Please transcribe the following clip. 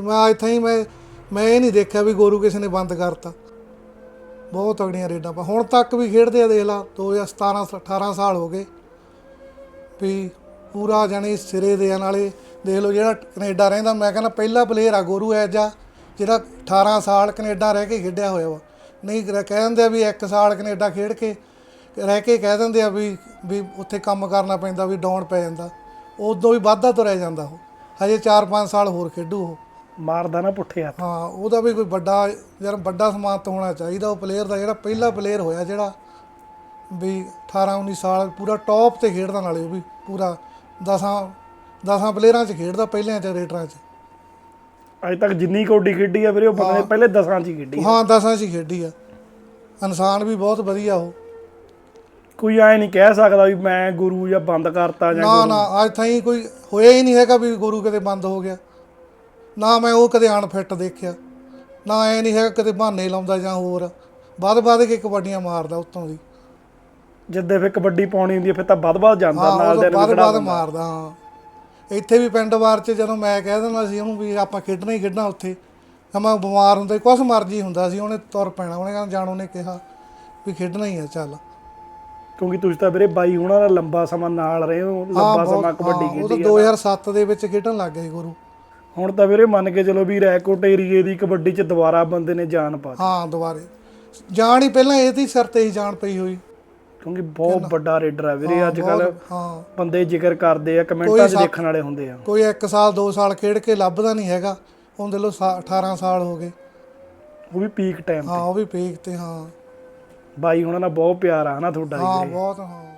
ਮੈਂ ਇੱਥੇ ਹੀ ਮੈਂ ਮੈਂ ਇਹ ਨਹੀਂ ਦੇਖਿਆ ਵੀ ਗੋਰੂ ਕਿਸੇ ਨੇ ਬੰਦ ਕਰਤਾ। ਬਹੁਤ ਤਗੜੀਆਂ ਰੇਡਾਂ ਪਾ ਹੁਣ ਤੱਕ ਵੀ ਖੇਡਦੇ ਆ ਦੇਖ ਲਾ 2017 18 ਸਾਲ ਹੋ ਗਏ। ਵੀ ਪੂਰਾ ਜਾਣੀ ਸਿਰੇ ਦੇ ਆ ਨਾਲੇ, ਦੇਖ ਲਓ ਜਿਹੜਾ ਕੈਨੇਡਾ ਰਹਿੰਦਾ, ਮੈਂ ਕਹਿੰਦਾ ਪਹਿਲਾ ਪਲੇਅਰ ਆ ਗੋਰੂ ਐਜਾ ਜਿਹੜਾ 18 ਸਾਲ ਕੈਨੇਡਾ ਰਹਿ ਕੇ ਖੇਡਿਆ ਹੋਇਆ ਵਾ। ਨਹੀਂ, ਕਹਿ ਦਿੰਦੇ ਆ ਵੀ ਇੱਕ ਸਾਲ ਕੈਨੇਡਾ ਖੇਡ ਕੇ, ਰਹਿ ਕੇ ਕਹਿ ਦਿੰਦੇ ਆ ਵੀ ਵੀ ਉੱਥੇ ਕੰਮ ਕਰਨਾ ਪੈਂਦਾ, ਵੀ ਡਾਊਨ ਪੈ ਜਾਂਦਾ। ਉਦੋਂ ਵੀ ਵਾਧਾ ਤੁਰਿਆ ਜਾਂਦਾ ਉਹ। ਹਜੇ 4-5 ਸਾਲ ਹੋਰ ਖੇਡੂ ਉਹ। ਮਾਰਦਾ ਨਾ ਪੁੱਠੇ ਹੱਥ। ਹਾਂ ਉਹਦਾ ਵੀ ਕੋਈ ਵੱਡਾ ਯਾਰ ਵੱਡਾ ਸਮਾਨ ਤਾਂ ਹੋਣਾ ਚਾਹੀਦਾ ਉਹ ਪਲੇਅਰ ਦਾ ਜਿਹੜਾ ਪਹਿਲਾ ਪਲੇਅਰ ਹੋਇਆ ਜਿਹੜਾ ਵੀ 18 19 ਸਾਲ ਪੂਰਾ ਟੌਪ ਤੇ ਖੇਡਦਾ ਨਾਲੇ ਉਹ ਵੀ ਪੂਰਾ 10 10 ਪਲੇਅਰਾਂ 'ਚ ਖੇਡਦਾ ਪਹਿਲਿਆਂ 'ਚ ਰੇਡਰਾਂ 'ਚ। ਅੱਜ ਤੱਕ ਜਿੰਨੀ ਕੌਡੀ ਖੇਡੀ ਆ ਵੀਰੇ ਉਹ ਬੰਦੇ ਪਹਿਲੇ ਦਸਾਂ 'ਚ ਹੀ ਖੇਡੀ। ਹਾਂ 10 'ਚ ਹੀ ਖੇਡੀ ਆ। ਇਨਸਾਨ ਵੀ ਬਹੁਤ ਵਧੀਆ ਉਹ। ਕੋਈ ਐ ਨਹੀਂ ਕਹਿ ਸਕਦਾ ਵੀ ਮੈਂ ਗੁਰੂ ਜਾਂ ਬੰਦ ਕਰਤਾ ਜਾਂ ਨਾ ਨਾ ਅੱਜ ਤਾਈਂ ਕੋਈ ਹੋਇਆ ਹੀ ਨਹੀਂ ਹੈਗਾ ਵੀ ਗੁਰੂ ਕਦੇ ਬੰਦ ਹੋ ਗਿਆ। ਨਾ ਮੈਂ ਉਹ ਕਦੇ ਅਨਫਿੱਟ ਦੇਖਿਆ ਨਾ ਐ ਨਹੀਂ ਹੈਗਾ ਕਦੇ ਬਹਾਨੇ ਲਾਉਂਦਾ ਜਾਂ ਹੋਰ। ਵੱਧ ਵੱਧ ਕੇ ਕਬੱਡੀਆਂ ਮਾਰਦਾ ਉੱਤੋਂ ਦੀ। ਜਿੱਦੇ ਫਿਰ ਕਬੱਡੀ ਪਾਉਣੀ ਹੁੰਦੀ ਆ ਫਿਰ ਤਾਂ ਵੱਧ ਵੱਧ ਜਾਂਦਾ ਹਾਂ ਨਾਲ ਦੇ ਬਾਅਦ ਨੂੰ ਬਾਅਦ ਮਾਰਦਾ ਹਾਂ। ਇੱਥੇ ਵੀ ਪਿੰਡ ਵਾਰ ਚ ਜਦੋਂ ਮੈਂ ਕਹਿ ਦਿੰਦਾ ਸੀ ਉਹਨੂੰ ਵੀ ਆਪਾਂ ਖੇਡਣਾ ਹੀ ਖੇਡਣਾ ਉੱਥੇ ਮੈਂ ਬਿਮਾਰ ਹੁੰਦਾ ਕੁਛ ਮਰਜ਼ੀ ਹੁੰਦਾ ਸੀ ਉਹਨੇ ਤੁਰ ਪੈਣਾ ਉਹਨੇ ਕਹਿੰਦਾ ਜਾਣੋ ਨੇ ਕਿਹਾ ਵੀ ਖੇਡਣਾ ਹੀ ਆ ਚੱਲ। ਕਿਉਂਕਿ ਤੁਸੀਂ ਤਾਂ ਵੀਰੇ ਬਾਈ ਹੁਣਾਂ ਦਾ ਲੰਬਾ ਸਮਾਂ ਨਾਲ ਰਹੇ ਹੋ ਹਾਂ, ਲੰਬਾ ਸਮਾਂ ਕਬੱਡੀ ਹਾਂ, ਉਹ ਤਾਂ ਖੇਡੀ ਆ 2007 ਦੇ ਵਿੱਚ ਖੇਡਣ ਲੱਗ ਗਏ ਗੁਰੂ। ਹੁਣ ਤਾਂ ਵੀਰੇ ਮੰਨ ਕੇ ਚਲੋ ਵੀ ਰੈਕੋਟ ਏਰੀਏ ਦੀ ਕਬੱਡੀ 'ਚ ਦੁਬਾਰਾ ਬੰਦੇ ਨੇ ਜਾਨ ਪਾ ਦਿੱਤੀ। ਹਾਂ ਦੁਬਾਰੇ। ਜਾਣ ਹੀ ਪਹਿਲਾਂ ਇਹਦੀ ਸਿਰ ਤੇ ਹੀ ਜਾਣ ਪਈ ਹੋਈ। ਕਿਉਂਕਿ ਬਹੁਤ ਵੱਡਾ ਰੇਡਰ ਆ ਵੀਰੇ ਅੱਜ ਕੱਲ ਹਾਂ। ਬੰਦੇ ਜ਼ਿਕਰ ਕਰਦੇ ਆ ਕਮੈਂਟਾਂ 'ਚ ਦੇਖਣ ਵਾਲੇ ਹੁੰਦੇ ਆ। ਕੋਈ 1 ਸਾਲ 2 ਸਾਲ ਖੇਡ ਕੇ ਲੱਭਦਾ ਨਹੀਂ ਹੈਗਾ। ਉਹਦੇ ਲੋ 18 ਸਾਲ ਹੋ ਗਏ। ਉਹ ਵੀ ਪੀਕ ਟਾਈਮ ਹਾਂ ਉਹ ਵੀ ਪੇਕ ਤੇ ਹਾਂ। ਬਾਈ ਹੁਣਾਂ ਨਾਲ ਬਹੁਤ ਪਿਆਰ ਆ ਹਨਾ ਤੁਹਾਡਾ ਹਾਂ ਬਹੁਤ ਹਾਂ।